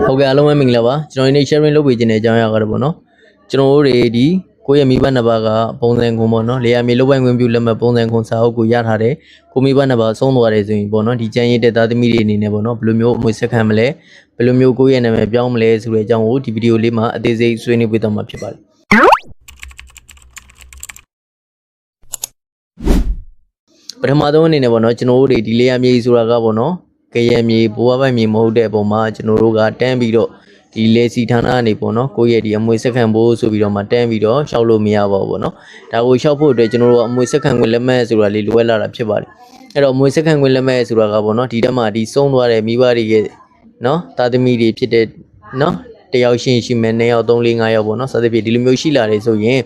ဟုတ်ကဲ့အားလုံးပဲမင်္ဂလာပါကျွန်တော်ဒီနေ့ sharing လုပ်ပေးခြင်းတဲ့အကြောင်းအရာကတော့ပေါ့နော်ကျွန်တော်တို့တွေဒီကိုယ့်ရဲ့မိဘနှစ်ပါးကပုံစံခွန်ပေါ့နော်လေယာမြေလုပ်ပိုင်ခွင့်ပြုလက်မှတ်ပုံစံခွန်စာအုပ်ကိုရထားတယ်ကိုမိဘနှစ်ပါးဆုံးသွားတယ်ဆိုရင်ပေါ့နော်ဒီကျန်ရည်တဲ့သားသမီးတွေအနေနဲ့ပေါ့နော်ဘယ်လိုမျိုးအမွေဆက်ခံမလဲဘယ်လိုမျိုးကိုယ့်ရဲ့နာမည်ပြောင်းမလဲဆိုတဲ့အကြောင်းကိုဒီဗီဒီယိုလေးမှာအသေးစိတ်ဆွေးနွေးပေးသွားမှာဖြစ်ပါတယ်ပထမဆုံးအနေနဲ့ပေါ့နော်ကျွန်တော်တို့တွေဒီလေယာမြေဆိုတာကပေါ့နော် ကရမြေဘိုးဘပိုင်မြေမဟုတ်တဲ့အပေါ်မှာကျွန်တော်တို့ကတန်းပြီးတော့ဒီလေစီဌာနအနေပေါ့နော်ကိုယ့်ရဲ့ဒီအမွေဆက်ခံဖို့ဆိုပြီးတော့မှတန်းပြီးတော့ရှောက်လို့မရပါဘူးပေါ့နော်ဒါကိုရှောက်ဖို့အတွက်ကျွန်တော်တို့ကအမွေဆက်ခံခွင့်လက်မှတ်ဆိုတာလေးလိုအပ်လာတာဖြစ်ပါတယ်အဲ့တော့အမွေဆက်ခံခွင့်လက်မှတ်ဆိုတာကပေါ့နော်ဒီတက်မှာဒီဆုံးသွားတဲ့မိဘတွေရဲ့နော်တာသမီတွေဖြစ်တဲ့နော်တယောက်ရှင်းရှိမယ်၂ယောက်၃၄၅ယောက်ပေါ့နော်စသဖြင့်ဒီလိုမျိုးရှိလာတယ်ဆိုရင်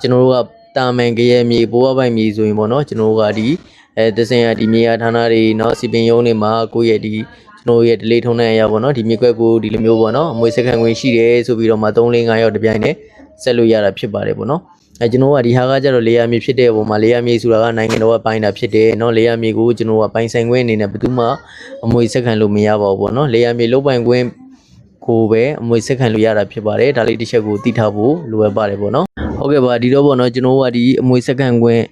ကျွန်တော်တို့ကတာမန်ကရမြေဘိုးဘပိုင်မြေဆိုရင်ပေါ့နော်ကျွန်တော်တို့ကဒီ အဲသစင်ရဒီမြေယာဌာနတွေเนาะစီပင်ရုံးတွေမှာကိုယ့်ရဲ့ဒီကျွန်တော်ရဲ့ delay ထုံးတဲ့အရာပေါ့နော်ဒီမြေကွက်ကိုဒီလိုမျိုးပေါ့နော်အမွေစက္ကန့်ဝင်ရှိတယ်ဆိုပြီးတော့မှ3 4 5ရောက်တစ်ပြိုင်နဲ့ဆက်လို့ရတာဖြစ်ပါတယ်ပေါ့နော်အဲကျွန်တော်ကဒီဟာကကြတော့လေယာမြေဖြစ်တဲ့ပုံမှာလေယာမြေဆိုတာကနိုင်ငံတော်ကပိုင်းတာဖြစ်တယ်เนาะလေယာမြေကိုကျွန်တော်ကပိုင်ဆိုင်ခွင့်အနေနဲ့ဘယ်သူမှအမွေစက္ကန့်လို့မရပါဘူးပေါ့နော်လေယာမြေလုံးပိုင်ခွင့်ကိုပဲအမွေစက္ကန့်လို့ရတာဖြစ်ပါတယ်ဒါလေးတစ်ချက်ကိုသိထားဖို့လိုအပ်ပါတယ်ပေါ့နော်ဟုတ်ကဲ့ပါဒီတော့ပေါ့နော်ကျွန်တော်ကဒီအမွေစက္ကန့်ခွင့်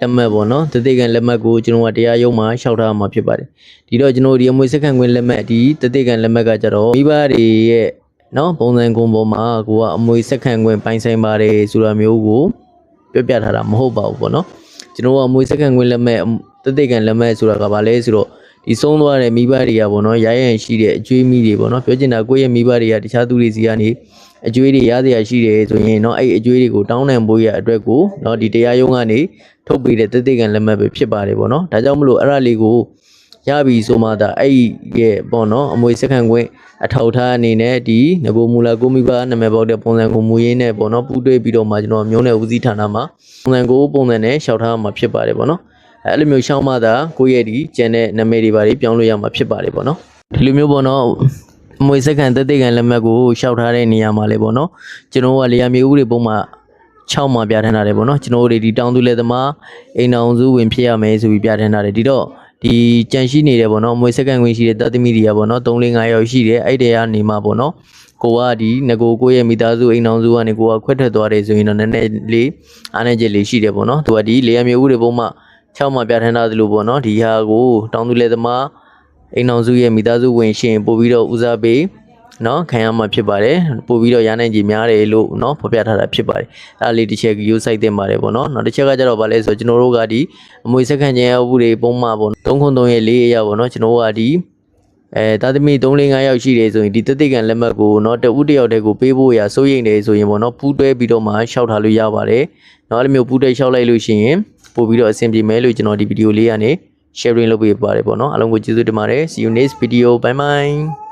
လက်မှတ်ပေါ့နော်တသိကန်လက်မှတ်ကိုကျွန်တော်ကတရားရုံးမှာလျှောက်ထားမှာဖြစ်ပါတယ်ဒီတော့ကျွန်တော်ဒီအမွေစက္ကန့်ခွင့်လက်မှတ်ဒီတသိကန်လက်မှတ်ကကြတော့မိဘတွေရဲ့နော်ပုံစံကွန်ပေါ်မှာကိုကအမွေစက္ကန့်ခွင့်ပိုင်ဆိုင်ပါတယ်ဆိုတာမျိုးကိုပြောပြထားတာမဟုတ်ပါဘူးပေါ့နော်ကျွန်တော်ကအမွေစက္ကန့်ခွင့်လက်မှတ်တသိကန်လက်မှတ်ဆိုတာကဘာလဲဆိုတော့ ဒီဆုံးသွားတဲ့မိဘတွေကပေါ့နော်ရရန်ရှိတဲ့အကျွေးမိတွေပေါ့နော်ပြောချင်တာကိုယ့်ရဲ့မိဘတွေကတခြားသူတွေစီကနေအကျွေးတွေရစရာရှိတယ်ဆိုရင်เนาะအဲ့အကျွေးတွေကိုတောင်းတန်ဖို့ရအတွက်ကိုเนาะဒီတရားရုံးကနေထုတ်ပေးတဲ့တသိကန်လက်မှတ်ပဲဖြစ်ပါတယ်ပေါ့နော်ဒါကြောင့်မလို့အဲ့ဒါလေးကိုရပြီဆိုမှဒါအဲ့ရဲ့ပေါ့နော်အမွေစက္ကန့်ခွင့်အထောက်ထားအနေနဲ့ဒီငကိုမူလာကိုမိဘနာမည်ပေါက်တဲ့ပုံစံကိုမူရင်းနဲ့ပေါ့နော်ပူးတွဲပြီးတော့မှကျွန်တော်မျိုးနယ်ဦးစီးဌာနမှာပုံစံကိုပုံစံနဲ့ရှောက်ထားမှာဖြစ်ပါတယ်ပေါ့နော် အဲ့လိုမျိုးရှောင်းမှသာကိုယ့်ရဲ့ဒီကျန်တဲ့နာမည်တွေပါတွေပြောင်းလို့ရမှာဖြစ်ပါတယ်ပေါ့နော်ဒီလိုမျိုးပေါ့နော်အမွေစက္ကန့်တသိကန်လက်မှတ်ကိုရှောက်ထားတဲ့နေရာမှာလေပေါ့နော်ကျွန်တော်ကလေယာမြေဦးတွေပုံမှာ6မှာပြဋ္ဌာန်းထားတယ်ပေါ့နော်ကျွန်တော်တို့ဒီတောင်သူလက်သမားအိမ်အောင်စုဝင်ဖြစ်ရမယ်ဆိုပြီးပြဋ္ဌာန်းထားတယ်ဒီတော့ဒီကြန့်ရှိနေတယ်ပေါ့နော်အမွေစက္ကန့်ဝင်ရှိတဲ့တသမီတွေကပေါ့နော်3 4 5ယောက်ရှိတယ်အဲ့တဲကနေမှပေါ့နော်ကိုကဒီငကိုကိုရဲ့မိသားစုအိမ်အောင်စုကနေကိုကခွက်ထွက်သွားတယ်ဆိုရင်တော့နည်းနည်းလေးအားနေချက်လေးရှိတယ်ပေါ့နော်သူကဒီလေယာမြေဦးတွေပုံမှာ 6မှာပြဋ္ဌာန်းထားသလိုပေါ့နော်ဒီဟာကိုတောင်သူလက်သမားအိမ်အောင်စုရဲ့မိသားစုဝင်ရှင်ပို့ပြီးတော့ဦးစားပေးနော်ခံရမှာဖြစ်ပါတယ်ပို့ပြီးတော့ရနိုင်ကြီးများတယ်လို့နော်ဖော်ပြထားတာဖြစ်ပါတယ်အဲ့ဒါလေးတစ်ချက်ယူဆိုင်တင်ပါတယ်ပေါ့နော်နောက်တစ်ချက်ကကြတော့ဗာလဲဆိုကျွန်တော်တို့ကဒီအမွေစက္ကန့်ချင်းအုပ်တွေပုံမှန်ပေါ့303ရဲ့4ရက်ပေါ့နော်ကျွန်တော်တို့ကဒီအဲတာသမီ345ယောက်ရှိတယ်ဆိုရင်ဒီတသိကန်လက်မှတ်ကိုเนาะတဦးတစ်ယောက်တည်းကိုပေးဖို့ရစိုးရိမ်တယ်ဆိုရင်ပေါ့เนาะပူးတွဲပြီးတော့မှရှောက်ထားလို့ရပါတယ်เนาะအဲ့လိုမျိုးပူးတွဲရှောက်လိုက်လို့ရှိရင် ပို့ပြီးတော့အဆင်ပြေမယ်လို့ကျွန်တော်ဒီဗီဒီယိုလေးကနေ sharing လုပ်ပေးပါတယ်ပေါ့နော်အားလုံးကိုကျေးဇူးတင်ပါတယ် see you next video bye bye